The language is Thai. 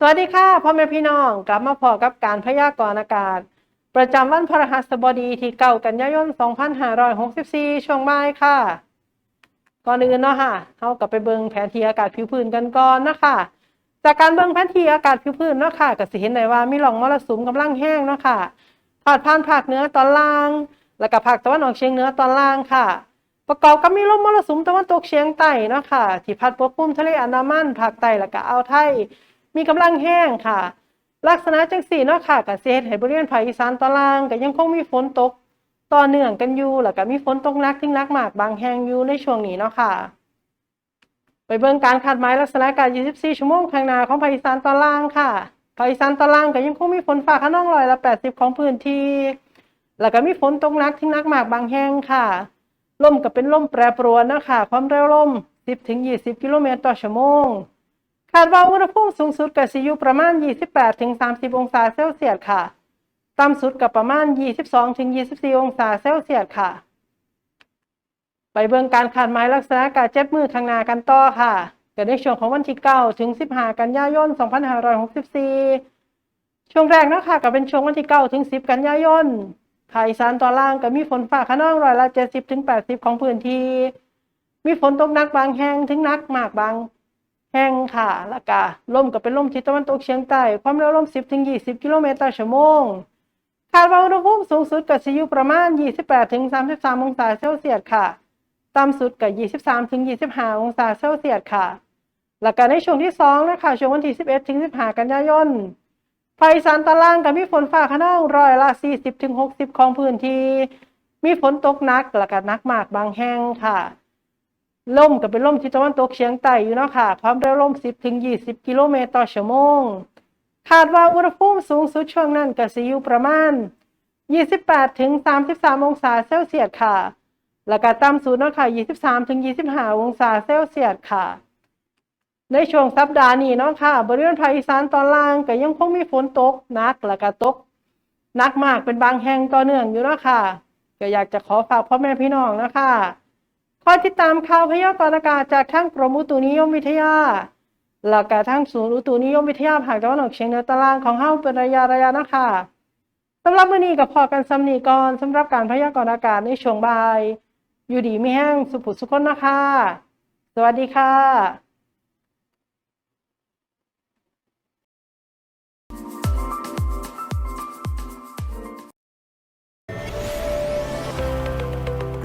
สวัสดีค่ะพ่อแม่พี่น้องกลับมาพอกับการพยากรณ์อากาศ ประจำวันพฤหัสบดีที่เก้ากันยายน 2564 ช่วงบ่ายค่ะ ก่อนอื่นเนาะค่ะเฮากลับไปเบิ่งแผนที่อากาศผิวพื้นกันก่อนนะคะจากการเบิ่งแผนที่อากาศผิวพื้นเนาะค่ะก็สิเห็นได้ว่ามีร่องมรสุมกำลังแห้งเนาะค่ะพาดผ่านภาคเหนือตอนล่าง แล้วก็ภาคตะวันออกเฉียงเหนือตอนล่างค่ะ ประกอบกับมีลมมรสุมตะวันตกเฉียงใต้เนาะค่ะที่พัดปกคลุมทะเลอันดามันภาคใต้แล้วก็อ่าวไทย มีกำลังแห้งค่ะ ลักษณะจังสี่เนาะค่ะกับเซตให้บริเวณภาคอีสานตอนล่างก็ยังคงมีฝนตกต่อเนื่องกันอยู่แล้วก็มีฝนตกหนักถึงหนักมากบางแห่งอยู่ในช่วงนี้เนาะค่ะ ไปเบิ่งการคาดหมายลักษณะอากาศ24 ชั่วโมงข้างหน้าของภาคอีสานตอนล่างค่ะภาคอีสานตอนล่างก็ยังคงมีฝนฟ้าขนองร้อยละ 80 ของพื้นที่ แล้วก็มีฝนตกหนักถึงหนักมากบางแห่งค่ะลมก็เป็นลมแปรปรวนนะคะความเร็วลม 10-20 กิโลเมตรต่อชั่วโมง คาดว่าอุณหภูมิสูงสุดก็สิอยู่ประมาณ 28-30 องศาเซลเซียสค่ะ ต่ำสุดก็ประมาณ 22-24 องศาเซลเซียสค่ะ ไปเบิ่งการคาดหมายลักษณะอากาศเจ็ดมือข้างหน้ากันต่อค่ะเก็ในช่วงของวันที่ 9 ถึง 15 กันยายน 2564 ช่วงแรกนะค่ะก็เป็นช่วงวันที่ 9 ถึง 10 กันยายนภาคอีสานตอนล่างก็มีฝนฟ้าขนองร้อยละ 70-80 ของพื้นที่ มีฝนตกหนักบางแห่งถึงหนักมากบาง แห้งค่ะแล้วก็ลมก็เป็นลมทิศตะวันตกเฉียงใต้ ความเร็วลม 10ถึง20 กิโลเมตรต่อชั่วโมง คาดว่าอุณหภูมิสูงสุดก็สิอยู่ประมาณ 28ถึง33 องศาเซลเซียสค่ะ ต่ำสุดก็23ถึง25 องศาเซลเซียสค่ะแล้วก็ในช่วงที่2นะคะช่วงวันที่ 11ถึง15 กันยายนภาคอีสานตอนล่างก็มีฝนฟ้าขนองร้อยละ40ถึง60 ของพื้นที่ มีฝนตกหนักแล้วก็หนักมากบางแห่งค่ะ ลมก็เป็นลมทิศตะวันตกเฉียงใต้อยู่เนาะค่ะ ความเร็วลม 10ถึง20 กิโลเมตรต่อชั่วโมง คาดว่าอุณหภูมิสูงสุดช่วงนั้นก็สิอยู่ประมาณ 28ถึง33 องศาเซลเซียสค่ะ แล้วก็ต่ำสุดเนาะค่ะ 23ถึง25 องศาเซลเซียสค่ะ ในช่วงสัปดาห์นี้เนาะค่ะ บริเวณภาคอีสานตอนล่างก็ยังคงมีฝนตกหนักแล้วก็ตกหนักมากเป็นบางแห่งต่อเนื่องอยู่เนาะค่ะ ก็อยากจะขอฝากพ่อแม่พี่น้องนะคะ คอยติดตามข่าวพยากรณ์อากาศจากทั้งกรมอุตุนิยมวิทยาแล้วก็ทั้งศูนย์อุตุนิยมวิทยาภาคตะวันออกเฉียงเหนือตารางของเฮาเป็นระยะระยะนะคะสำหรับมื้อนี้ก็พอกันสำนีก่อนสำหรับการพยากรณ์อากาศในช่วงบ่าย อยู่ดีไม่แห้งสุขุสุขคนนะคะ สวัสดีค่ะ